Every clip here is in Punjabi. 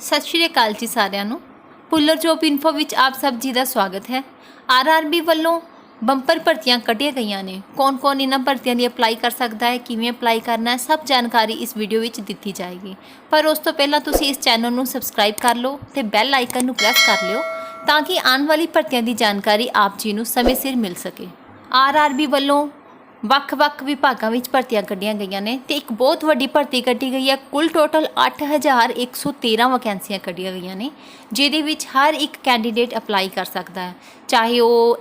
ਸਤਿ ਸ਼੍ਰੀ ਅਕਾਲ ਜੀ ਸਾਰਿਆਂ ਨੂੰ। ਪੁੱਲਰ ਜੋਬ ਇਨਫੋ ਵਿੱਚ ਆਪ ਸਭ ਜੀ ਦਾ ਸਵਾਗਤ ਹੈ। ਆਰਆਰਬੀ ਵੱਲੋਂ ਬੰਪਰ ਭਰਤੀਆਂ ਕੱਢੀਆਂ ਗਈਆਂ ਨੇ। ਕੌਣ-ਕੌਣ ਇਹਨਾਂ ਭਰਤੀਆਂ ਦੀ ਅਪਲਾਈ ਕਰ ਸਕਦਾ ਹੈ, ਕਿਵੇਂ ਅਪਲਾਈ ਕਰਨਾ ਹੈ, ਸਭ ਜਾਣਕਾਰੀ ਇਸ ਵੀਡੀਓ ਵਿੱਚ ਦਿੱਤੀ ਜਾਏਗੀ। ਪਰ ਉਸ ਤੋਂ ਪਹਿਲਾਂ ਤੁਸੀਂ ਇਸ ਚੈਨਲ ਨੂੰ ਸਬਸਕ੍ਰਾਈਬ ਕਰ ਲਓ ਤੇ ਬੈਲ ਆਈਕਨ ਨੂੰ ਪ੍ਰੈਸ ਕਰ ਲਿਓ ਤਾਂ ਕਿ ਆਉਣ ਵਾਲੀ ਭਰਤੀਆਂ ਦੀ ਜਾਣਕਾਰੀ ਆਪ ਜੀ ਨੂੰ ਸਮੇਂ ਸਿਰ ਮਿਲ ਸਕੇ। ਆਰਆਰਬੀ ਵੱਲੋਂ ਵੱਖ-ਵੱਖ ਵਿਭਾਗਾਂ ਵਿੱਚ ਭਰਤੀਆਂ ਕੱਢੀਆਂ ਗਈਆਂ ਨੇ ਤੇ ਇੱਕ ਬਹੁਤ ਵੱਡੀ ਭਰਤੀ ਕੱਢੀ ਗਈ ਹੈ। ਕੁੱਲ ਟੋਟਲ 8113 ਵੈਕੈਂਸੀਆਂ ਕੱਢੀਆਂ ਗਈਆਂ ਨੇ, ਜਿਹਦੇ ਵਿੱਚ ਹਰ ਇੱਕ ਕੈਂਡੀਡੇਟ ਅਪਲਾਈ ਕਰ ਸਕਦਾ ਹੈ। ਚਾਹੇ ਉਹ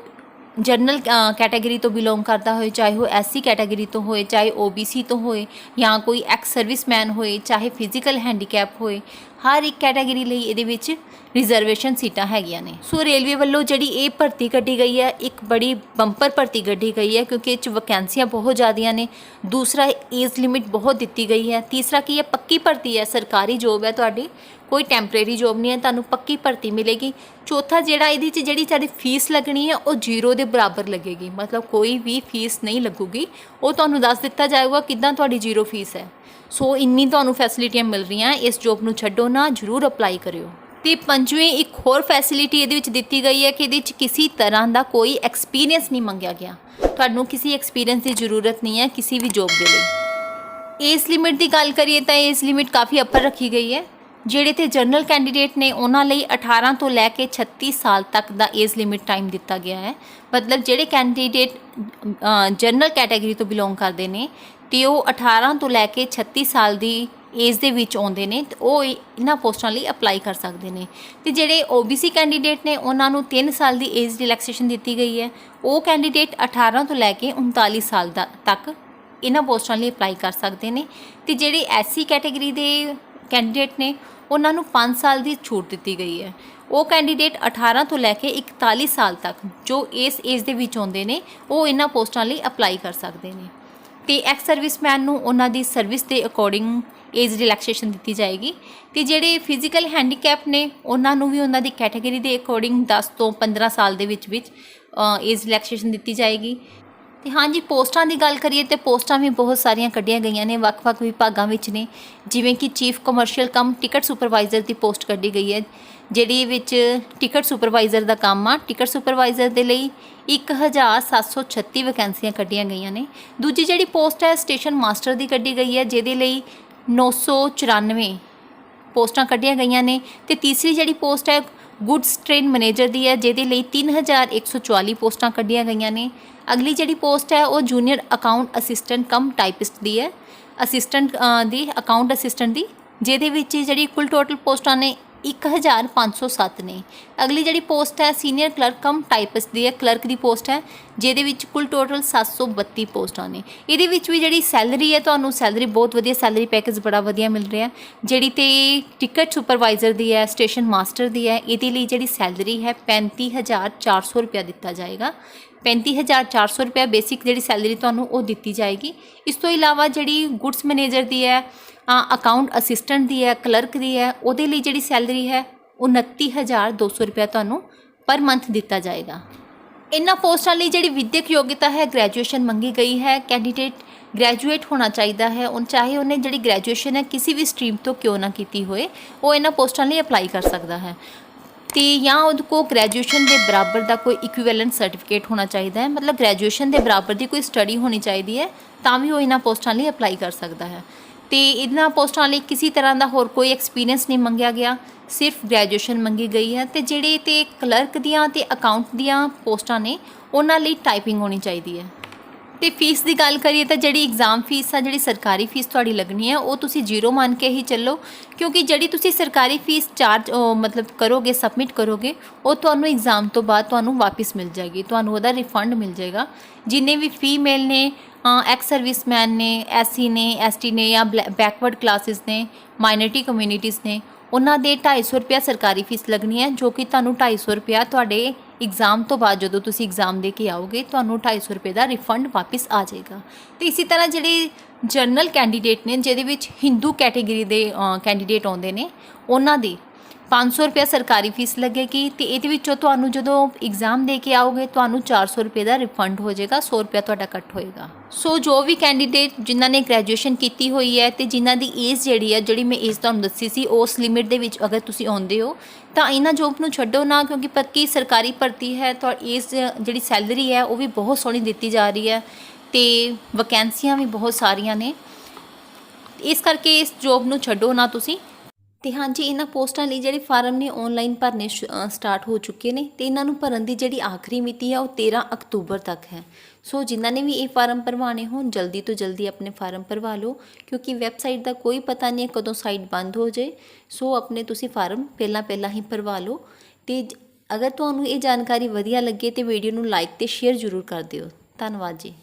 ਜਨਰਲ ਕੈਟਾਗਰੀ ਤੋਂ ਬਿਲੋਂਗ ਕਰਦਾ ਹੋਏ, ਚਾਹੇ ਉਹ ਐਸਸੀ ਕੈਟਾਗਰੀ ਤੋਂ ਹੋਏ, ਚਾਹੇ ਓਬੀਸੀ ਤੋਂ ਹੋਏ ਜਾਂ ਕੋਈ ਐਕਸ ਸਰਵਿਸਮੈਨ ਹੋਏ, ਚਾਹੇ ਫਿਜ਼ੀਕਲ ਹੈਂਡੀਕੈਪ ਹੋਏ ਹਰ ਇੱਕ ਕੈਟਾਗਰੀ ਲਈ ਇਹਦੇ ਵਿੱਚ ਰਿਜ਼ਰਵੇਸ਼ਨ ਸੀਟਾਂ ਹੈਗੀਆਂ ਨੇ। ਸੋ ਰੇਲਵੇ ਵੱਲੋਂ ਜਿਹੜੀ ਇਹ ਭਰਤੀ ਕੱਢੀ ਗਈ ਹੈ, ਇੱਕ ਬੜੀ ਬੰਪਰ ਭਰਤੀ ਕੱਢੀ ਗਈ ਹੈ ਕਿਉਂਕਿ ਇਹ 'ਚ ਵੈਕੈਂਸੀਆਂ ਬਹੁਤ ਜ਼ਿਆਦੀਆਂ ਨੇ। ਦੂਸਰਾ ਏਜ ਲਿਮਿਟ ਬਹੁਤ ਦਿੱਤੀ ਗਈ ਹੈ। ਤੀਸਰਾ, ਕੀ ਹੈ ਪੱਕੀ ਭਰਤੀ ਹੈ? ਸਰਕਾਰੀ ਜੋਬ ਹੈ ਤੁਹਾਡੀ, ਕੋਈ ਟੈਂਪਰੇਰੀ ਜੋਬ ਨਹੀਂ ਹੈ, ਤੁਹਾਨੂੰ ਪੱਕੀ ਭਰਤੀ ਮਿਲੇਗੀ। ਚੌਥਾ, ਜਿਹੜਾ ਇਹਦੇ 'ਚ ਜਿਹੜੀ ਤੁਹਾਡੀ ਫੀਸ ਲੱਗਣੀ ਹੈ, ਉਹ ਜ਼ੀਰੋ ਦੇ ਬਰਾਬਰ ਲੱਗੇਗੀ। ਮਤਲਬ ਕੋਈ ਵੀ ਫੀਸ ਨਹੀਂ ਲੱਗੂਗੀ। ਉਹ ਤੁਹਾਨੂੰ ਦੱਸ ਦਿੱਤਾ ਜਾਏਗਾ ਕਿੱਦਾਂ ਤੁਹਾਡੀ ਜ਼ੀਰੋ ਫੀਸ ਹੈ। ਸੋ ਇੰਨੀ ਤੁਹਾਨੂੰ ਫੈਸਿਲਿਟੀਆਂ ਮਿਲ ਰਹੀਆਂ, ਇਸ ਜੋਬ ਨੂੰ ਛੱਡੋ ਨਾ, ਜ਼ਰੂਰ ਅਪਲਾਈ ਕਰਿਓ। ਤੇ ਪੰਜਵੇਂ ਇੱਕ ਹੋਰ ਫੈਸਿਲਿਟੀ ਇਹਦੇ ਵਿੱਚ ਦਿੱਤੀ ਗਈ ਹੈ ਕਿ ਇਹਦੇ ਵਿੱਚ ਕਿਸੇ ਤਰ੍ਹਾਂ ਦਾ ਕੋਈ ਐਕਸਪੀਰੀਅੰਸ ਨਹੀਂ ਮੰਗਿਆ ਗਿਆ। ਤੁਹਾਨੂੰ ਕਿਸੇ ਐਕਸਪੀਰੀਅੰਸ ਦੀ ਜ਼ਰੂਰਤ ਨਹੀਂ ਹੈ ਕਿਸੇ ਵੀ ਜੋਬ ਦੇ ਲਈ। ਏਜ ਲਿਮਿਟ ਦੀ ਗੱਲ ਕਰੀਏ ਤਾਂ ਏਜ ਲਿਮਿਟ ਕਾਫੀ ਅੱਪਰ ਰੱਖੀ ਗਈ ਹੈ, ਜਿਹੜੇ ਤੇ ਜਨਰਲ ਕੈਂਡੀਡੇਟ ਨੇ, ਉਹਨਾਂ ਲਈ 18 ਤੋਂ ਲੈ ਕੇ 36 ਸਾਲ ਤੱਕ ਦਾ ਏਜ ਲਿਮਿਟ ਟਾਈਮ ਦਿੱਤਾ ਗਿਆ ਹੈ। ਮਤਲਬ ਜਿਹੜੇ ਕੈਂਡੀਡੇਟ ਜਨਰਲ ਕੈਟਾਗਰੀ ਤੋਂ ਬਿਲੋਂਗ ਕਰਦੇ ਨੇ ਤੇ ਉਹ 18 ਤੋਂ ਲੈ ਕੇ 36 ਸਾਲ ਦੀ ਏਜ ਦੇ ਵਿੱਚ ਆਉਂਦੇ ਨੇ ਤੇ ਉਹ ਇਹਨਾਂ ਪੋਸਟਾਂ ਲਈ ਅਪਲਾਈ ਕਰ ਸਕਦੇ ਨੇ। ਤੇ ਜਿਹੜੇ OBC ਕੈਂਡੀਡੇਟ ਨੇ, ਉਹਨਾਂ ਨੂੰ 3 ਸਾਲ ਦੀ ਏਜ ਰਿਲੈਕਸੇਸ਼ਨ ਦਿੱਤੀ ਗਈ ਹੈ। ਉਹ ਕੈਂਡੀਡੇਟ 18 ਤੋਂ ਲੈ ਕੇ 39 ਸਾਲ ਦਾ, ਤੱਕ ਇਹਨਾਂ ਪੋਸਟਾਂ ਲਈ ਅਪਲਾਈ ਕਰ ਸਕਦੇ ਨੇ। ਤੇ ਜਿਹੜੇ ਐਸਸੀ ਕੈਟਾਗਰੀ ਦੇ ਕੈਂਡੀਡੇਟ ਨੇ, ਉਹਨਾਂ ਨੂੰ 5 ਸਾਲ ਦੀ ਛੂਟ ਦਿੱਤੀ ਗਈ ਹੈ। ਉਹ ਕੈਂਡੀਡੇਟ 18 ਤੋਂ ਲੈ ਕੇ 41 ਸਾਲ ਤੱਕ ਜੋ ਇਸ ਏਜ ਦੇ ਵਿੱਚ ਆਉਂਦੇ ਨੇ, ਉਹ ਇਹਨਾਂ ਪੋਸਟਾਂ ਲਈ ਅਪਲਾਈ ਕਰ ਸਕਦੇ ਨੇ। ਤੇ ਐਕਸ ਸਰਵਿਸਮੈਨ ਨੂੰ ਉਹਨਾਂ ਦੀ ਸਰਵਿਸ ਦੇ ਅਕੋਰਡਿੰਗ ਏਜ ਰਿਲੈਕਸੇਸ਼ਨ ਦਿੱਤੀ ਜਾਏਗੀ ਤੇ ਜਿਹੜੇ ਫਿਜ਼ੀਕਲ ਹੈਂਡੀਕੈਪ ਨੇ, ਉਹਨਾਂ ਨੂੰ ਵੀ ਉਹਨਾਂ ਦੀ ਕੈਟਾਗਰੀ ਦੇ ਅਕੋਰਡਿੰਗ 10 ਤੋਂ 15 ਸਾਲ ਦੇ ਵਿੱਚ ਵਿੱਚ ਏਜ ਰਿਲੈਕਸੇਸ਼ਨ ਦਿੱਤੀ ਜਾਏਗੀ। ਤੇ ਹਾਂਜੀ ਪੋਸਟਾਂ ਦੀ ਗੱਲ ਕਰੀਏ ਤੇ ਪੋਸਟਾਂ ਵੀ ਬਹੁਤ ਸਾਰੀਆਂ ਕੱਢੀਆਂ ਗਈਆਂ ਨੇ, ਵੱਖ-ਵੱਖ ਵਿਭਾਗਾਂ ਵਿੱਚ ਨੇ, ਜਿਵੇਂ ਕਿ chief commercial cum ticket supervisor ਦੀ ਪੋਸਟ ਕੱਢੀ ਗਈ ਹੈ, ਜਿਹੜੀ ਵਿੱਚ ਟਿਕਟ ਸੁਪਰਵਾਈਜ਼ਰ ਦਾ ਕੰਮ ਆ। ਟਿਕਟ ਸੁਪਰਵਾਈਜ਼ਰ ਦੇ ਲਈ 1736 ਵੈਕੈਂਸੀਆਂ ਕੱਢੀਆਂ ਗਈਆਂ ਨੇ। ਦੂਜੀ ਜਿਹੜੀ ਪੋਸਟ ਹੈ ਸਟੇਸ਼ਨ ਮਾਸਟਰ ਦੀ ਕੱਢੀ ਗਈ ਹੈ, ਜਿਹਦੇ ਲਈ 994 ਪੋਸਟਾਂ ਕੱਢੀਆਂ ਗਈਆਂ ਨੇ। ਤੇ ਤੀਸਰੀ ਜਿਹੜੀ ਪੋਸਟ ਹੈ ਗੁੱਡਸ ਟ੍ਰੇਨ ਮੈਨੇਜਰ ਦੀ ਹੈ, ਜਿਹਦੇ ਲਈ 3144 ਪੋਸਟਾਂ ਕੱਢੀਆਂ ਗਈਆਂ ਨੇ। ਅਗਲੀ ਜਿਹੜੀ ਪੋਸਟ ਹੈ, ਉਹ junior account assistant cum typist ਦੀ ਹੈ। ਅਸਿਸਟੈਂਟ ਦੀ ਅਕਾਊਂਟ ਅਸਿਸਟੈਂਟ ਦੀ, ਜਿਹਦੇ ਵਿੱਚ ਜਿਹੜੀ ਕੁੱਲ ਟੋਟਲ ਪੋਸਟਾਂ ਨੇ 1507 ਨੇ। ਅਗਲੀ ਜਿਹੜੀ ਪੋਸਟ ਹੈ, ਸੀਨੀਅਰ ਕਲਰਕ ਕਮ ਟਾਈਪਿਸਟ ਦੀ ਹੈ, ਕਲਰਕ ਦੀ ਪੋਸਟ ਹੈ, ਜਿਹਦੇ ਵਿੱਚ ਕੁੱਲ ਟੋਟਲ 732 ਪੋਸਟਾਂ ਨੇ। ਇਹਦੇ ਵਿੱਚ ਵੀ ਜਿਹੜੀ ਸੈਲਰੀ ਹੈ, ਤੁਹਾਨੂੰ ਸੈਲਰੀ, ਬਹੁਤ ਵਧੀਆ ਸੈਲਰੀ ਪੈਕੇਜ ਬੜਾ ਵਧੀਆ ਮਿਲ ਰਿਹਾ ਜਿਹੜੀ ਤੇ ਟਿਕਟ ਸੁਪਰਵਾਈਜ਼ਰ ਦੀ ਹੈ, ਸਟੇਸ਼ਨ ਮਾਸਟਰ ਦੀ ਹੈ, ਇਹਦੇ ਲਈ ਜਿਹੜੀ ਸੈਲਰੀ ਹੈ 35400 ਰੁਪਏ ਦਿੱਤਾ ਜਾਏਗਾ। 35400 ਰੁਪਏ ਬੇਸਿਕ ਜਿਹੜੀ ਸੈਲਰੀ ਤੁਹਾਨੂੰ ਉਹ ਦਿੱਤੀ ਜਾਏਗੀ। ਇਸ ਤੋਂ ਇਲਾਵਾ ਜਿਹੜੀ ਗੁੱਡਸ ਮੈਨੇਜਰ ਦੀ ਹੈ ਅਕਾਊਂਟ ਅਸਿਸਟੈਂਟ ਦੀ ਹੈ ਕਲਰਕ ਦੀ ਹੈ, ਉਹਦੇ ਲਈ ਜਿਹੜੀ ਸੈਲਰੀ ਹੈ 29200 ਰੁਪਏ ਤੁਹਾਨੂੰ ਪਰ ਮੰਥ ਦਿੱਤਾ ਜਾਏਗਾ। ਇਹਨਾਂ ਪੋਸਟਾਂ ਲਈ ਜਿਹੜੀ ਵਿਦਿਅਕ ਯੋਗਤਾ ਹੈ ਗ੍ਰੈਜੂਏਸ਼ਨ ਮੰਗੀ ਗਈ ਹੈ ਕੈਂਡੀਡੇਟ ਗ੍ਰੈਜੂਏਟ ਹੋਣਾ ਚਾਹੀਦਾ ਹੈ ਉਹ ਚਾਹੇ ਉਹਨੇ ਜਿਹੜੀ ਗ੍ਰੈਜੂਏਸ਼ਨ ਹੈ, ਕਿਸੇ ਵੀ ਸਟਰੀਮ ਤੋਂ ਕਿਉਂ ਨਾ ਕੀਤੀ ਹੋਏ, ਉਹ ਇਹਨਾਂ ਪੋਸਟਾਂ ਲਈ ਅਪਲਾਈ ਕਰ ਸਕਦਾ ਹੈ। ਤੇ ਜਾਂ ਉਹਦੇ ਕੋ ਗ੍ਰੈਜੂਏਸ਼ਨ ਦੇ ਬਰਾਬਰ ਦਾ ਕੋਈ ਇਕੁਈਵੈਲੈਂਟ ਸਰਟੀਫਿਕੇਟ ਹੋਣਾ ਚਾਹੀਦਾ ਹੈ, ਮਤਲਬ ਗ੍ਰੈਜੂਏਸ਼ਨ ਦੇ ਬਰਾਬਰ ਦੀ ਕੋਈ ਸਟੱਡੀ ਹੋਣੀ ਚਾਹੀਦੀ ਹੈ, ਤਾਂ ਵੀ ਉਹ ਇਹਨਾਂ ਪੋਸਟਾਂ ਲਈ ਅਪਲਾਈ ਕਰ ਸਕਦਾ ਹੈ। ਤੇ ਇਹਨਾਂ ਪੋਸਟਾਂ ਲਈ ਕਿਸੇ ਤਰ੍ਹਾਂ ਦਾ ਹੋਰ ਕੋਈ ਐਕਸਪੀਰੀਅੰਸ ਨਹੀਂ ਮੰਗਿਆ ਗਿਆ, ਸਿਰਫ ਗ੍ਰੈਜੂਏਸ਼ਨ ਮੰਗੀ ਗਈ ਹੈ ਤੇ ਜਿਹੜੇ ਤੇ ਕਲਰਕ ਦੀਆਂ ਤੇ ਅਕਾਊਂਟ ਦੀਆਂ ਪੋਸਟਾਂ ਨੇ, ਉਹਨਾਂ ਲਈ ਟਾਈਪਿੰਗ ਹੋਣੀ ਚਾਹੀਦੀ ਹੈ। ਤੇ ਫੀਸ ਦੀ ਗੱਲ ਕਰੀਏ ਤਾਂ ਜਿਹੜੀ ਐਗਜ਼ਾਮ ਫੀਸ ਆ, ਜਿਹੜੀ ਸਰਕਾਰੀ ਫੀਸ ਤੁਹਾਡੀ ਲੱਗਣੀ ਹੈ, ਉਹ ਤੁਸੀਂ ਜ਼ੀਰੋ ਮੰਨ ਕੇ ਹੀ ਚੱਲੋ, ਕਿਉਂਕਿ ਜਿਹੜੀ ਤੁਸੀਂ ਸਰਕਾਰੀ ਫੀਸ ਚਾਰਜ ਮਤਲਬ ਕਰੋਗੇ ਸਬਮਿਟ ਕਰੋਗੇ, ਉਹ ਤੁਹਾਨੂੰ ਐਗਜ਼ਾਮ ਤੋਂ ਬਾਅਦ ਤੁਹਾਨੂੰ ਵਾਪਸ ਮਿਲ ਜਾਏਗੀ, ਤੁਹਾਨੂੰ ਉਹਦਾ ਰਿਫੰਡ ਮਿਲ ਜਾਏਗਾ। ਜਿੰਨੇ ਵੀ ਫੀਮੇਲ ਨੇ ਐਕਸ ਸਰਵਿਸਮੈਨ ਨੇ ਐਸਸੀ ਨੇ ਐਸਟੀ ਨੇ ਜਾਂ ਬੈਕਵਰਡ ਕਲਾਸਿਸ ਨੇ ਮਾਈਨੋਰਟੀ ਕਮਿਊਨਿਟੀਜ਼ ਨੇ, ਉਹਨਾਂ ਦੇ 250 ਰੁਪਿਆ ਸਰਕਾਰੀ ਫੀਸ ਲੱਗਣੀ ਹੈ, ਜੋ ਕਿ ਤੁਹਾਨੂੰ 250 ਰੁਪਿਆ ਤੁਹਾਡੇ ਇਗਜ਼ਾਮ ਤੋਂ ਬਾਅਦ ਜਦੋਂ ਤੁਸੀਂ ਇਗਜ਼ਾਮ ਦੇ ਕੇ ਆਓਗੇ, ਤੁਹਾਨੂੰ 250 ਰੁਪਏ ਦਾ ਰਿਫੰਡ ਵਾਪਸ ਆ ਜਾਏਗਾ। ਤੇ ਇਸੇ ਤਰ੍ਹਾਂ ਜਿਹੜੇ ਜਨਰਲ ਕੈਂਡੀਡੇਟ ਨੇ, ਜਿਹਦੇ ਵਿੱਚ ਹਿੰਦੂ ਕੈਟਾਗਰੀ ਦੇ ਕੈਂਡੀਡੇਟ ਆਉਂਦੇ ਨੇ, ਉਹਨਾਂ ਦੇ 500 ਰੁਪਏ ਸਰਕਾਰੀ ਫੀਸ ਲੱਗੇਗੀ ਤੇ ਇਹਦੇ ਵਿੱਚੋਂ ਤੁਹਾਨੂੰ ਜਦੋਂ ਐਗਜ਼ਾਮ ਦੇ ਕੇ ਆਓਗੇ, ਤੁਹਾਨੂੰ 400 ਰੁਪਏ ਦਾ ਰਿਫੰਡ ਹੋ ਜਾਏਗਾ 100 ਰੁਪਏ ਤੁਹਾਡਾ ਕੱਟ ਹੋਏਗਾ। ਸੋ ਜੋ ਵੀ ਕੈਂਡੀਡੇਟ ਜਿਨ੍ਹਾਂ ਨੇ ਗ੍ਰੈਜੂਏਸ਼ਨ ਕੀਤੀ ਹੋਈ ਹੈ ਤੇ ਜਿਨ੍ਹਾਂ ਦੀ ਏਜ ਜਿਹੜੀ ਹੈ, ਜਿਹੜੀ ਮੈਂ ਏਜ ਤੁਹਾਨੂੰ ਦੱਸੀ ਸੀ, ਉਸ ਲਿਮਿਟ ਦੇ ਵਿੱਚ ਅਗਰ ਤੁਸੀਂ ਆਉਂਦੇ ਹੋ, ਤਾਂ ਇਹਨਾਂ ਜੋਬ ਨੂੰ ਛੱਡੋ ਨਾ, ਕਿਉਂਕਿ ਪੱਕੀ ਸਰਕਾਰੀ ਭਰਤੀ ਹੈ, ਤਾਂ ਏਜ ਜਿਹੜੀ ਸੈਲਰੀ ਹੈ, ਉਹ ਵੀ ਬਹੁਤ ਸੋਹਣੀ ਦਿੱਤੀ ਜਾ ਰਹੀ ਹੈ ਤੇ ਵੈਕੈਂਸੀਆਂ ਵੀ ਬਹੁਤ ਸਾਰੀਆਂ ਨੇ। ਇਸ ਕਰਕੇ ਇਸ ਜੋਬ ਨੂੰ ਛੱਡੋ ਨਾ ਤੁਸੀਂ। ਤੇ ਹਾਂਜੀ, ਇਹਨਾਂ ਪੋਸਟਾਂ ਲਈ ਜਿਹੜੇ ਫਾਰਮ ਨੇ ਆਨਲਾਈਨ ਭਰਨੇ ਸਟਾਰਟ ਹੋ ਚੁੱਕੇ ਨੇ ਤੇ ਇਹਨਾਂ ਨੂੰ ਭਰਨ ਦੀ ਜਿਹੜੀ ਆਖਰੀ ਮਿਤੀ ਹੈ ਉਹ 13 ਅਕਤੂਬਰ ਤੱਕ ਹੈ। ਸੋ ਜਿਨ੍ਹਾਂ ਨੇ ਵੀ ਇਹ ਫਾਰਮ ਭਰਵਾਣੇ ਹੋਣ, ਜਲਦੀ ਤੋਂ ਜਲਦੀ ਆਪਣੇ ਫਾਰਮ ਭਰਵਾ ਲਓ, ਕਿਉਂਕਿ ਵੈਬਸਾਈਟ ਦਾ ਕੋਈ ਪਤਾ ਨਹੀਂ ਹੈ ਕਦੋਂ ਸਾਈਟ ਬੰਦ ਹੋ ਜਾਏ। ਸੋ ਆਪਣੇ ਤੁਸੀਂ ਫਾਰਮ ਪਹਿਲਾਂ ਪਹਿਲਾਂ ਹੀ ਭਰਵਾ ਲਓ ਤੇ ਅਗਰ ਤੁਹਾਨੂੰ ਇਹ ਜਾਣਕਾਰੀ ਵਧੀਆ ਲੱਗੇ ਤੇ ਵੀਡੀਓ ਨੂੰ ਲਾਈਕ ਤੇ ਸ਼ੇਅਰ ਜ਼ਰੂਰ ਕਰ ਦਿਓ। ਧੰਨਵਾਦ ਜੀ।